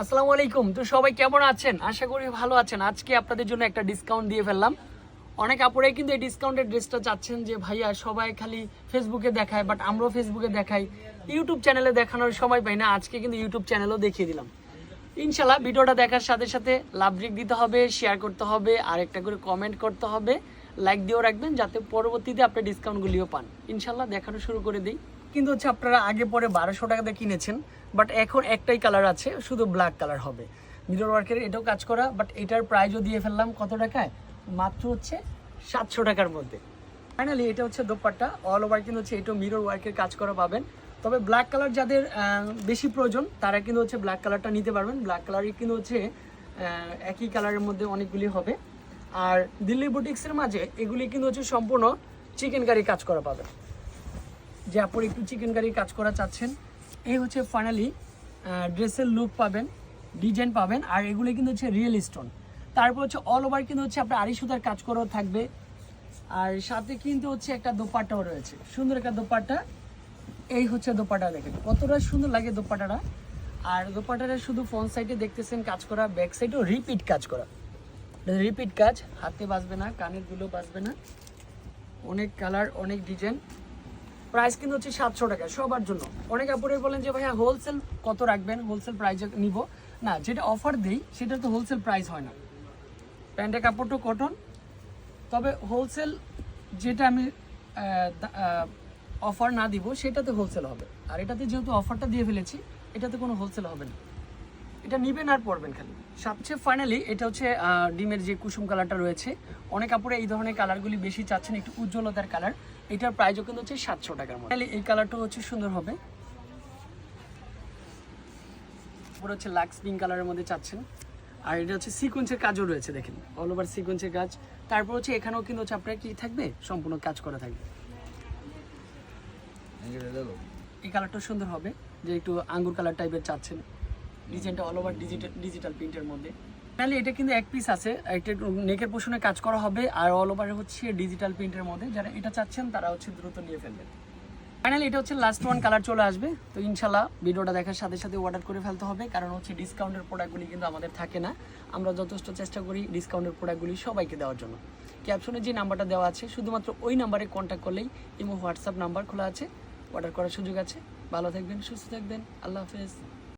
আসসালামু আলাইকুম। তো সবাই কেমন আছেন? আশা করি ভালো আছেন। আজকে আপনাদের জন্য একটা ডিসকাউন্ট দিয়ে ফেললাম। অনেক আপুরাই কিন্তু এই ডিসকাউন্টের ড্রেসটা চাচ্ছেন যে, ভাইয়া, সবাই খালি ফেসবুকে দেখায় বাট আমরাও ফেসবুকে দেখাই। ইউটিউব চ্যানেলে দেখানোর সময় পাই না। আজকে কিন্তু ইউটিউব চ্যানেলও দেখিয়ে দিলাম। ইনশাল্লাহ ভিডিওটা দেখার সাথে সাথে লাভ ব্রেক দিতে হবে শেয়ার করতে হবে, আর একটা করে কমেন্ট করতে হবে। লাইক দিয়েও রাখবেন, যাতে পরবর্তীতে আপনি ডিসকাউন্টগুলিও পান। ইনশাল্লাহ দেখানো শুরু করে দিই। কিন্তু হচ্ছে আপনারা আগে পরে বারোশো টাকা দিয়ে কিনেছেন বাট এখন একটাই কালার আছে, শুধু ব্ল্যাক কালার হবে। মিরর ওয়ার্কের এটাও কাজ করা বাট এটার প্রাইজও দিয়ে ফেললাম কত টাকায়? মাত্র হচ্ছে সাতশো টাকার মধ্যে। ফাইনালি এটা হচ্ছে দোপাট্টা। অল ওভার কিন্তু হচ্ছে এটাও মিরর ওয়ার্কের কাজ করা পাবেন। তবে ব্ল্যাক কালার যাদের বেশি প্রয়োজন, তারা কিন্তু হচ্ছে ব্ল্যাক কালারটা নিতে পারবেন। ব্ল্যাক কালারই কিন্তু হচ্ছে একই কালারের মধ্যে অনেকগুলি হবে। আর দিল্লি বুটিক্সের মাঝে এগুলি কিন্তু হচ্ছে সম্পূর্ণ চিকেন কারি কাজ করা পাবেন। যে আপনি একটু চিকেন কারি কাজ করা চাচ্ছেন, এই হচ্ছে ফাইনালি ড্রেসের লুক পাবেন ডিজাইন পাবেন, আর এগুলো কিন্তু হচ্ছে রিয়েল স্টোন তারপর হচ্ছে অল ওভার কিন্তু হচ্ছে আপনার আড়ি সুতার কাজ করাও থাকবে। আর সাথে কিন্তু হচ্ছে একটা দোপাট্টাও রয়েছে। সুন্দর একটা দোপাট্টা। এই হচ্ছে দোপাটা দেখেন, কতটা সুন্দর লাগে দোপাট্টাটা। আর দোপাট্টাটা শুধু ফ্রন্ট সাইডে দেখতেছেন কাজ করা ব্যাক সাইডেও রিপিট কাজ করা। রিপিট কাজ, হাতে বাঁচবে না, কানেরগুলো বাজবে না। অনেক কালার অনেক ডিজাইন প্রাইস কিন্তু হচ্ছে সাতশো টাকা, সবার জন্য। অনেক আপুরে বলেন যে, ভাইয়া হোলসেল কত রাখবেন? হোলসেল প্রাইসে নিব। না, যেটা অফার দেই, সেটা তো হোলসেল প্রাইস হয় না। প্যান্টের কাপড়টা কটন তবে হোলসেল যেটা আমি অফার না দিব, সেটাতে হোলসেল হবে। আর এটাতে যেহেতু অফারটা দিয়ে ফেলেছি, এটাতে কোনো হোলসেল হবে না। এটা নিবেন আর পরবেন খালি। সবচেয়ে ফাইনালি এটা হচ্ছে ডিমের যে কুসুম কালারটা রয়েছে অনেক কাপড়ে এই ধরনের কালারগুলি বেশি চাচ্ছেন একটু উজ্জ্বলতার কালার এটার প্রাইসও কিন্তু হচ্ছে সাতশো টাকার মধ্যে এই কালারটা হচ্ছে সুন্দর হবে। পুরো হচ্ছে লাক্স পিঙ্ক কালারের মধ্যে চাচ্ছেন। আর এটা হচ্ছে সিকোয়েন্সের কাজও রয়েছে দেখেন। অল ওভার সিকোয়েন্সের কাজ। তারপর হচ্ছে এখানেও কিন্তু হচ্ছে আপনার কি থাকবে? সম্পূর্ণ কাজ করা থাকবে। এই কালারটা সুন্দর হবে যে একটু আঙ্গুর কালার টাইপের চাচ্ছেন। ডিজাইনটা অল ওভার ডিজিটাল ডিজিটাল প্রিন্টের মধ্যে। তাহলে এটা কিন্তু এক পিস আছে। এটা নেকের পোষণে কাজ করা হবে আর অল ওভার হচ্ছে ডিজিটাল প্রিন্টের মধ্যে। যারা এটা চাচ্ছেন, তারা হচ্ছে দ্রুত নিয়ে ফেলবেন। ফাইনালি এটা হচ্ছে লাস্ট ওয়ান কালার চলে আসবে। তো ইনশাল্লাহ ভিডিওটা দেখার সাথে সাথে অর্ডার করে ফেলতে হবে। কারণ হচ্ছে ডিসকাউন্টের প্রোডাক্টগুলি কিন্তু আমাদের থাকে না। আমরা যথেষ্ট চেষ্টা করি ডিসকাউন্টের প্রোডাক্টগুলি সবাইকে দেওয়ার জন্য। ক্যাপশনে যে নাম্বারটা দেওয়া আছে, শুধুমাত্র ওই নাম্বারে কন্ট্যাক্ট করলেই ইমো হোয়াটসঅ্যাপ নাম্বার খোলা আছে। অর্ডার করার সুযোগ আছে। ভালো থাকবেন, সুস্থ থাকবেন। আল্লাহ হাফেজ।